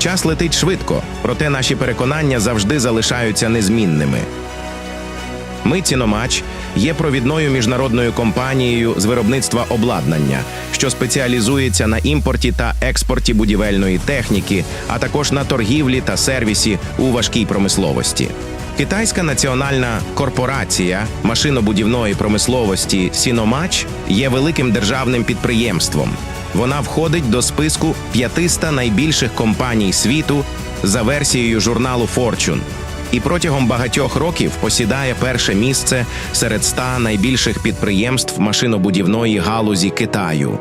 Час летить швидко, проте наші переконання завжди залишаються незмінними. Ми Ціномач є провідною міжнародною компанією з виробництва обладнання, що спеціалізується на імпорті та експорті будівельної техніки, а також на торгівлі та сервісі у важкій промисловості. Китайська національна корпорація машинобудівної промисловості Сіномач є великим державним підприємством. Вона входить до списку 500 найбільших компаній світу за версією журналу Fortune і протягом багатьох років посідає перше місце серед 100 найбільших підприємств машинобудівної галузі Китаю.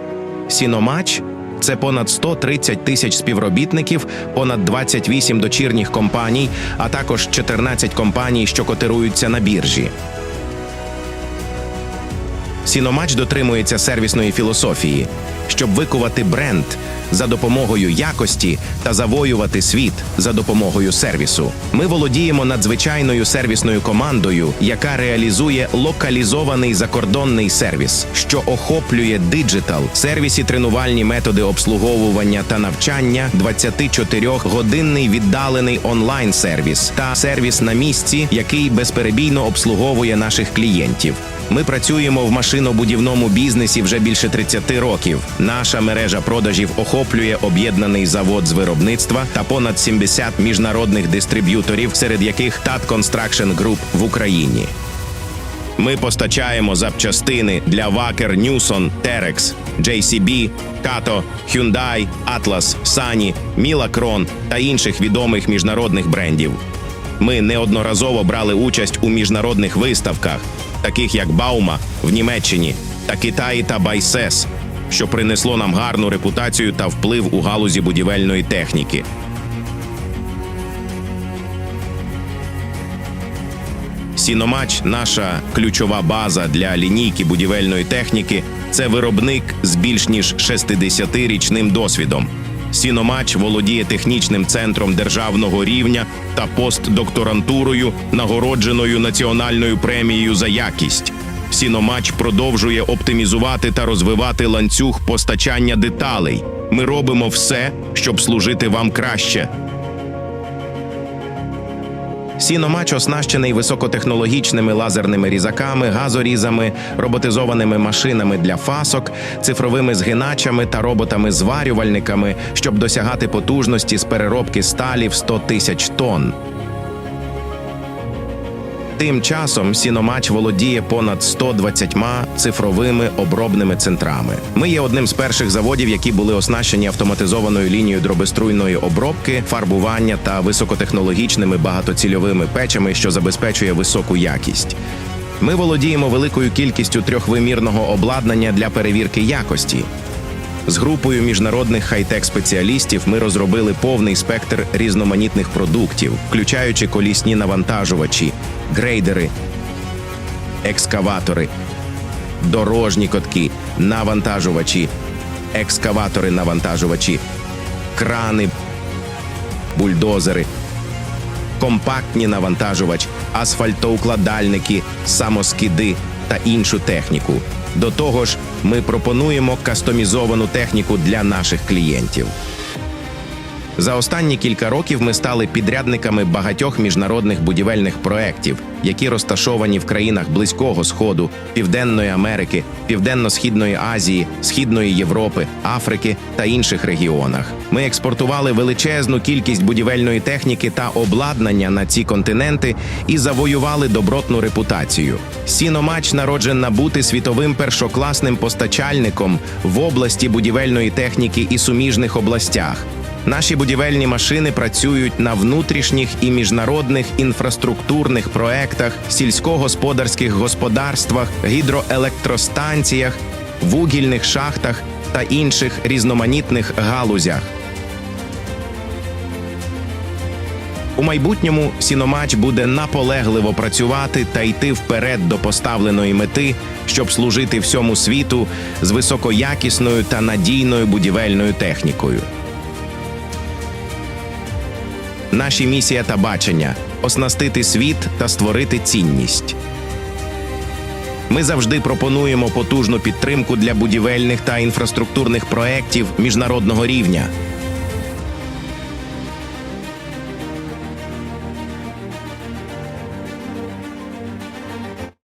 Сіномач це понад 130 тисяч співробітників, понад 28 дочірніх компаній, а також 14 компаній, що котируються на біржі. Сіномач дотримується сервісної філософії, щоб викувати бренд за допомогою якості та завоювати світ за допомогою сервісу. Ми володіємо надзвичайною сервісною командою, яка реалізує локалізований закордонний сервіс, що охоплює диджитал, сервісі, тренувальні методи обслуговування та навчання, 24-годинний віддалений онлайн-сервіс та сервіс на місці, який безперебійно обслуговує наших клієнтів. Ми працюємо в машинобудівному бізнесі вже більше 30 років. Наша мережа продажів охоплює об'єднаний завод з виробництва та понад 70 міжнародних дистриб'юторів, серед яких TAT Construction Group в Україні. Ми постачаємо запчастини для Wacker, Newson, Terex, JCB, Kato, Hyundai, Atlas, Sany, Milacron та інших відомих міжнародних брендів. Ми неодноразово брали участь у міжнародних виставках, таких як Баума в Німеччині та Китаї та Байсес, що принесло нам гарну репутацію та вплив у галузі будівельної техніки. Сіномач, наша ключова база для лінійки будівельної техніки, це виробник з більш ніж 60-річним досвідом. Сіномач володіє технічним центром державного рівня та постдокторантурою, нагородженою національною премією за якість. Сіномач продовжує оптимізувати та розвивати ланцюг постачання деталей. Ми робимо все, щоб служити вам краще. Сіномач оснащений високотехнологічними лазерними різаками, газорізами, роботизованими машинами для фасок, цифровими згиначами та роботами-зварювальниками, щоб досягати потужності з переробки сталі в 100 тисяч тонн. Тим часом Сіномач володіє понад 120 цифровими обробними центрами. Ми є одним з перших заводів, які були оснащені автоматизованою лінією дробеструйної обробки, фарбування та високотехнологічними багатоцільовими печами, що забезпечує високу якість. Ми володіємо великою кількістю трьохвимірного обладнання для перевірки якості. З групою міжнародних хай-тек спеціалістів ми розробили повний спектр різноманітних продуктів, включаючи колісні навантажувачі, грейдери, екскаватори, дорожні котки, навантажувачі, екскаватори-навантажувачі, крани, бульдозери, компактні навантажувач, асфальтоукладальники, самоскиди та іншу техніку. До того ж, ми пропонуємо кастомізовану техніку для наших клієнтів. За останні кілька років ми стали підрядниками багатьох міжнародних будівельних проєктів, які розташовані в країнах Близького Сходу, Південної Америки, Південно-східної Азії, Східної Європи, Африки та інших регіонах. Ми експортували величезну кількість будівельної техніки та обладнання на ці континенти і завоювали добротну репутацію. Сіномач народжена бути світовим першокласним постачальником в області будівельної техніки і суміжних областях. Наші будівельні машини працюють на внутрішніх і міжнародних інфраструктурних проектах, сільськогосподарських господарствах, гідроелектростанціях, вугільних шахтах та інших різноманітних галузях. У майбутньому Сіномач буде наполегливо працювати та йти вперед до поставленої мети, щоб служити всьому світу з високоякісною та надійною будівельною технікою. Наші місія та бачення оснастити світ та створити цінність. Ми завжди пропонуємо потужну підтримку для будівельних та інфраструктурних проєктів міжнародного рівня.